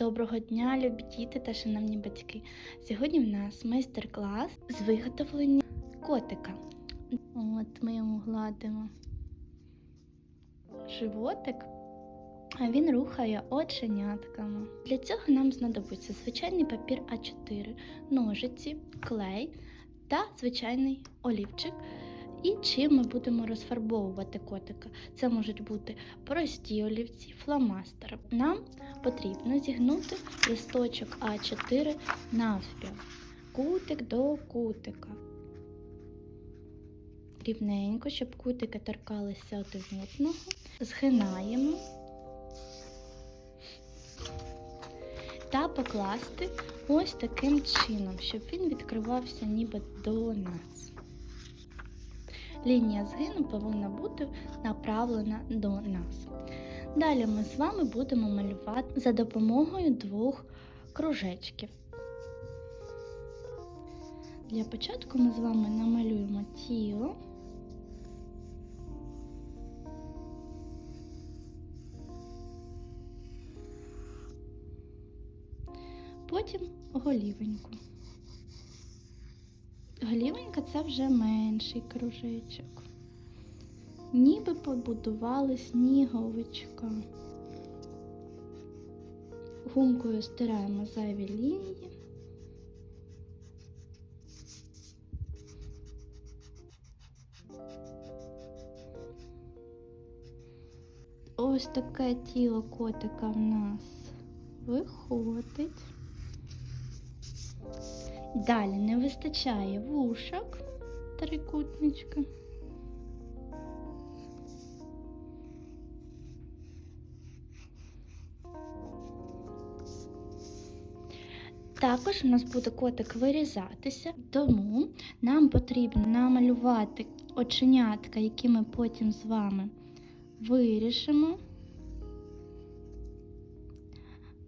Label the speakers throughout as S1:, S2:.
S1: Доброго дня, любі діти та шановні батьки. Сьогодні в нас майстер-клас з виготовлення котика. От ми йому гладимо животик, а він рухає оченятками. Для цього нам знадобиться звичайний папір А4, ножиці, клей та звичайний олівчик. І чим ми будемо розфарбовувати котика. Це можуть бути прості олівці, фломастери. Нам потрібно зігнути листочок А4 навпіл, кутик до кутика. Рівненько, щоб кутики торкалися один одного. Згинаємо та покласти ось таким чином, щоб він відкривався ніби до нас. Лінія згину повинна бути направлена до нас. Далі ми з вами будемо малювати за допомогою двох кружечків. Для початку ми з вами намалюємо тіло. Потім голівеньку. Голівенька це вже менший кружечок. Ніби побудували сніговичка. Гумкою стираємо зайві лінії. Ось таке тіло котика в нас виходить. Далі не вистачає вушок трикутничка. Також у нас буде котик вирізатися, тому нам потрібно намалювати оченятка, які ми потім з вами вирішимо.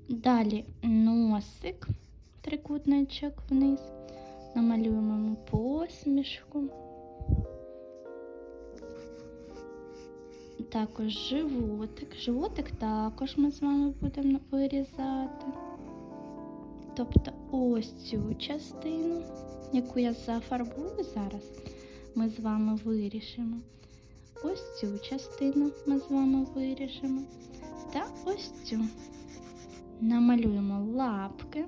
S1: Далі носик, трикутничок вниз, намалюємо йому посмішку. Також животик. Животик також ми з вами будемо вирізати. Тобто ось цю частину, яку я зафарбую зараз, ми з вами вирішимо. Ось цю частину ми з вами вирішимо. Та ось цю. Намалюємо лапки.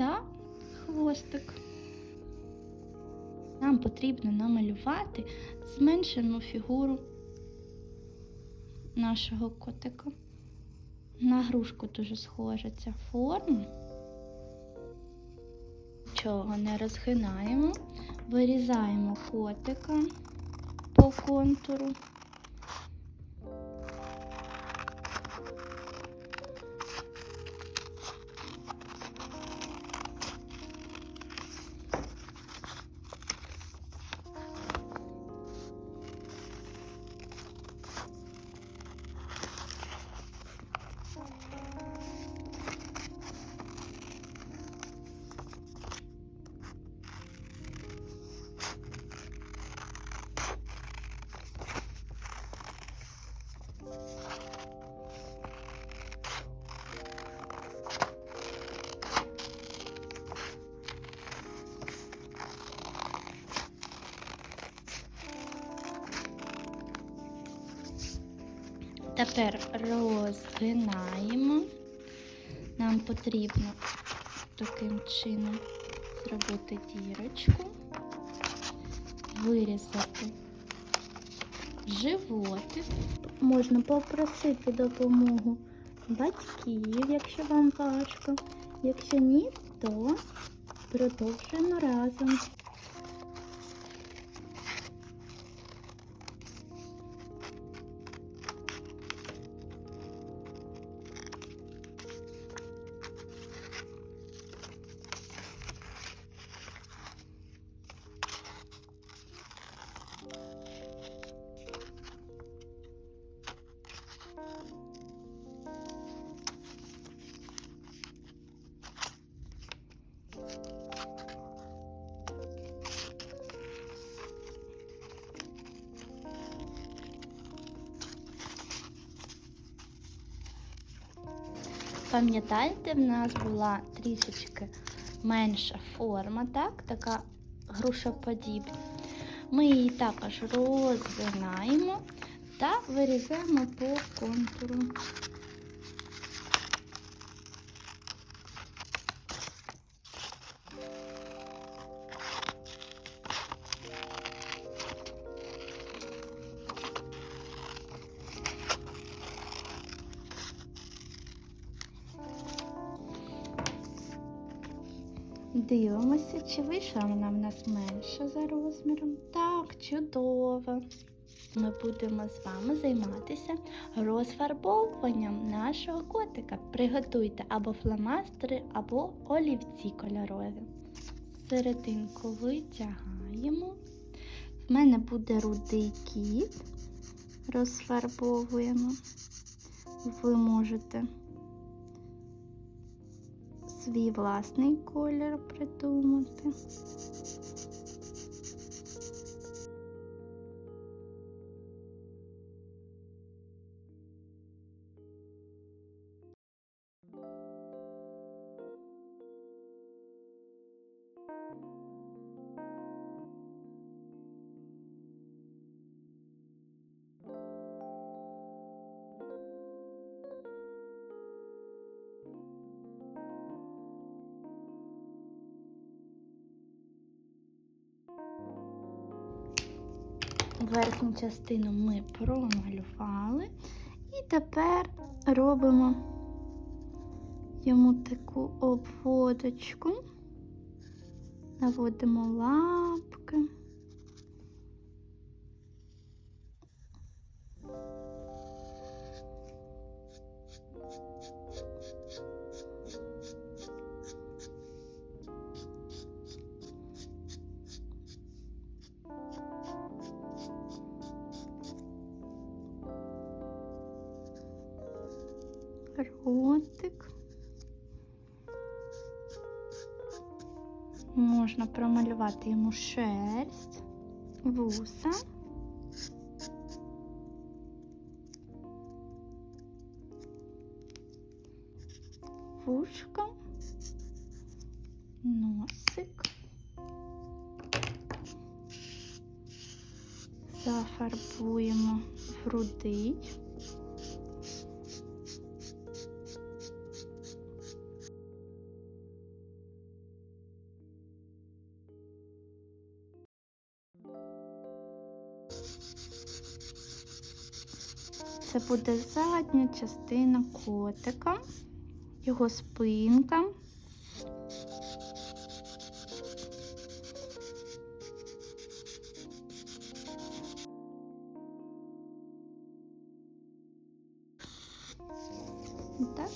S1: Та хвостик. Нам потрібно намалювати зменшену фігуру нашого котика. На грушку дуже схожа ця форма. Чого не розгинаємо, вирізаємо котика по контуру. Тепер розгинаємо. Нам потрібно таким чином зробити дірочку, вирізати животик. Можна попросити допомогу батьків, якщо вам важко. Якщо ні, то продовжуємо разом. Пам'ятаєте, в нас була трішечки менша форма, так? Така грушоподібна. Ми її також розгинаємо та вирізаємо по контуру. Дивимося, чи вийшла вона в нас менша за розміром. Так, чудово. Ми будемо з вами займатися розфарбовуванням нашого котика. Приготуйте або фломастери, або олівці кольорові. Серединку витягаємо. В мене буде рудий кіт. Розфарбовуємо. Ви можете свій власний колір придумати. Верхню частину ми промалювали і тепер робимо йому таку обводочку, наводимо лапки. Ротик. Можна промалювати йому шерсть, вуса. Вушка, носик. Зафарбуємо в рудий. Це буде задня частина котика, його спинка. Так.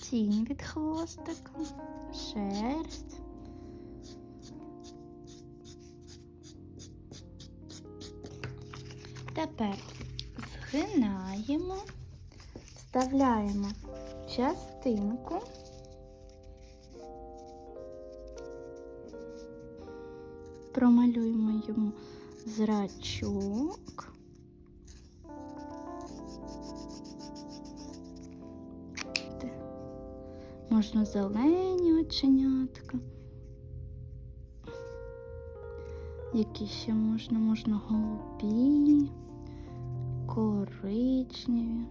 S1: Тінь від хвостика, шерсть. Тепер згинаємо, вставляємо частинку. Промалюємо йому зрачок. Можна зелені оченятка. Які ще можна? Можна голубі, коричневі.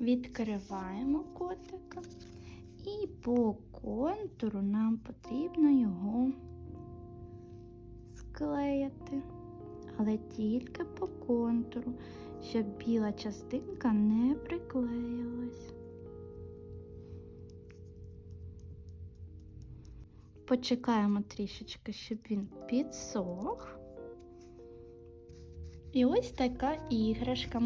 S1: Відкриваємо котика і по контуру нам потрібно його склеїти, але тільки по контуру, щоб біла частинка не приклеїлась. Почекаємо трішечки, щоб він підсох. І ось така іграшка.